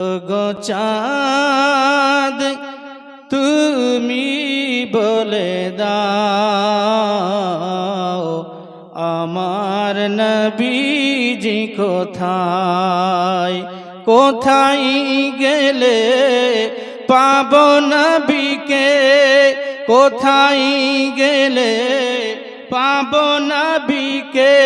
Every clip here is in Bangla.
গো চাঁদ, তুমি বলে দাও, আমার নবীজি কোথায়? কোথায় গেলে পাব নবীকে? কোথায় গেলে পাব নবীকে?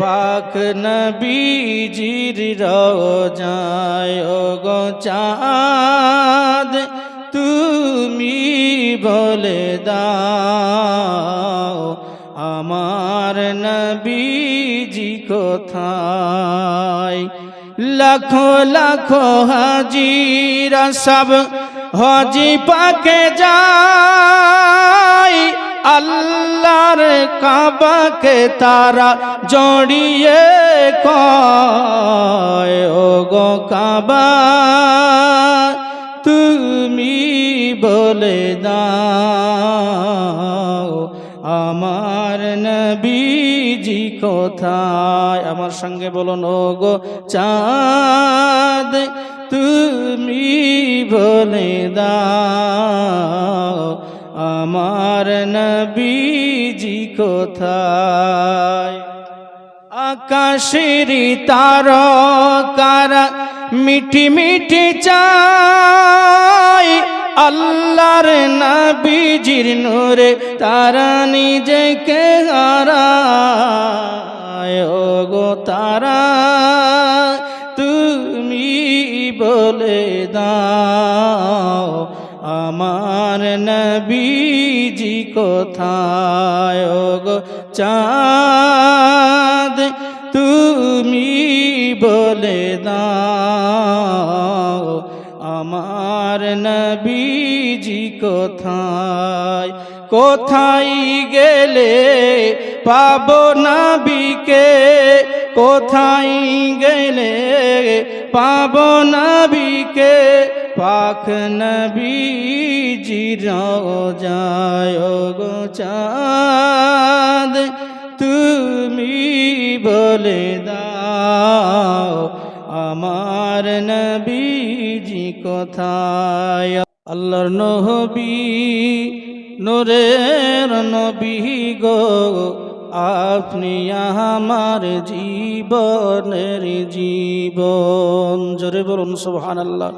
পাক নবীজির রোজায় ও গো চাঁদ, তুমি বলে দাও, আমার নবীজি কোথায়? লাখো লাখো হাজিরা সব হজি পাকে যায়। আল্লাহর কাবাকে তারা জড়িয়ে কয় ও কাবা, তুমি বলে দাও, আমার নবীজি কোথায়? আমার সঙ্গে বলুন ও গো চাঁদ, তুমি বলে দাও আমার নবীজি কোথায়? আকাশের তার কারা মিঠি মিঠি চাই আল্লাহর নবীজির নূরে তারা নিজেকে হারায়। গো তারা, তুমি বলে দাও আমার নবীজি কোথায়? গো চাঁদ, তুমি বলে দাও, আমার নবীজি কোথায়? কোথায় গেলে পাব নবীকে? কোথায় গেলে পাব নবীকে? পাখ নবীজি যায় গো চাঁদ, তুমি বলে দাও আমার নবীজি কোথায়? আল্লাহর নবী, নোরের নবী গো, আপনি আমার জীবনের জীবন। জোরে বলুন সুবহান আল্লাহ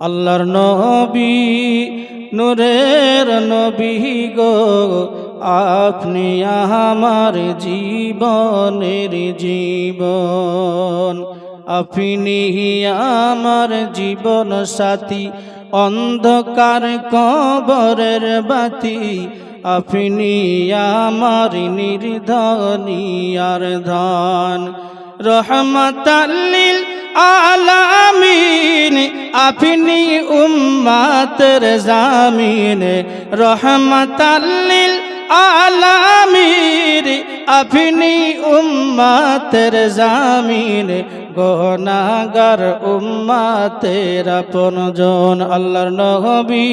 আল্লাহর নবী, নূরের নবী গো। আপনি আমার জীবনের জীবন। আপনি আমার জীবন সাথী, অন্ধকার কবরের বাতি। আপনি আমার নির্ধনিয়ার ধন। রহমতাল্লিল আলামিন আপনি উম্মাতের জামিন রহমতাল্লিল আলামির আপনি উম্মাতের জামিন, গনাগার উম্মাতের আপন জন, আল্লাহর নবী,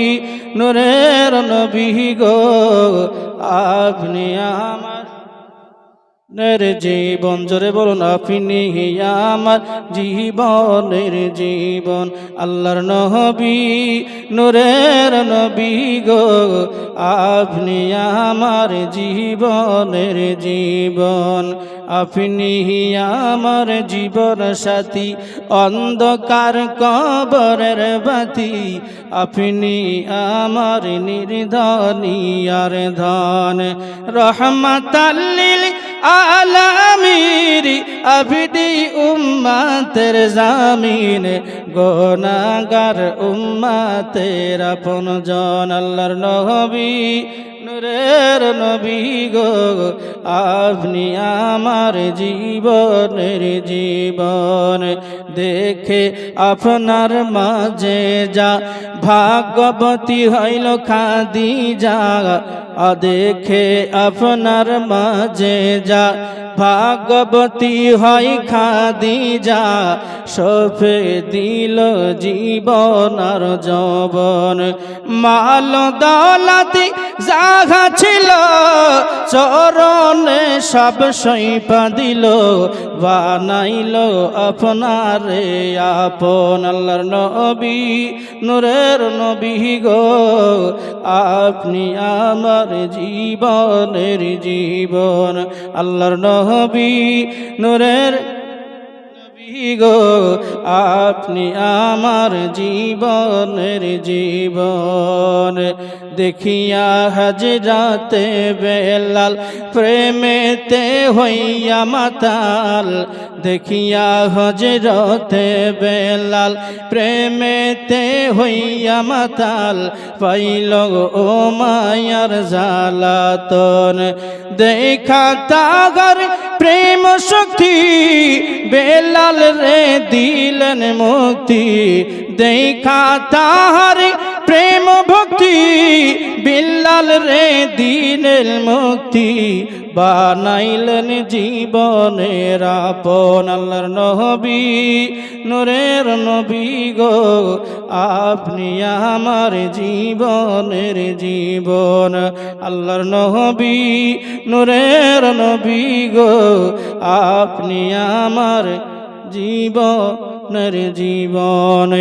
নূরের নবী গো, আপনি আমার নের জীবন, জোরে বলুন, আপনি আমার জীবনের জীবন। আল্লাহর নবী, নূরের নবী গো, আপনি আমার জীবনের জীবন। আপনি আমার জীবন সাথী, অন্ধকার কবরের বাতি। আপনি আমার নির্ধনিয়ার ধন। রহমতাল্লিল আলামির আবিদি উম্মাতের জামিন গোনাগার উম্মাতের আপন জন আল্লাহর নবী। নূরের নবী গো, আপনি আমার জীবনের জীবন। দেখে আপনার মাঝে যা ভাগবতী হইল খাদি যা দেখে আপনার মাঝে যা ভাগবতী হয় খাদি যা সফে দিল জীবন আর যবন। মাল দৌলতি জাগা ছিল, চরণে সব সইপা দিল, বানাইল আপনারে আপন। আল্লাহর নবী, নূরের নবী গো, আপনি আমার জীবনের জীবন। আল্লাহর নবী নূরের গো আপনি আমার জীবনের জীবন। দেখিয়া হাজরাতে বেলাল প্রেমেতে হইয়া মাতাল। দেখিয়া হজরতে বেলাল প্রেমেতে হইয়া মাতাল। পাইল ও মায়ার জালাতন দেখা তাগর প্রেম শক্তি, বেলাল রে দিলেন মুক্তি। দেখা তাহার প্রেম ভক্তি, বিল্লাল রে দিলেন মুক্তি, বানাইলেন জীবনের আপন আল্লাহর নবী, নূরের নবী গো, আপনি আমার জীবনের জীবন। আল্লাহর নবী, নূরের নবী গো, আপনি আমার জীবনের জীবন।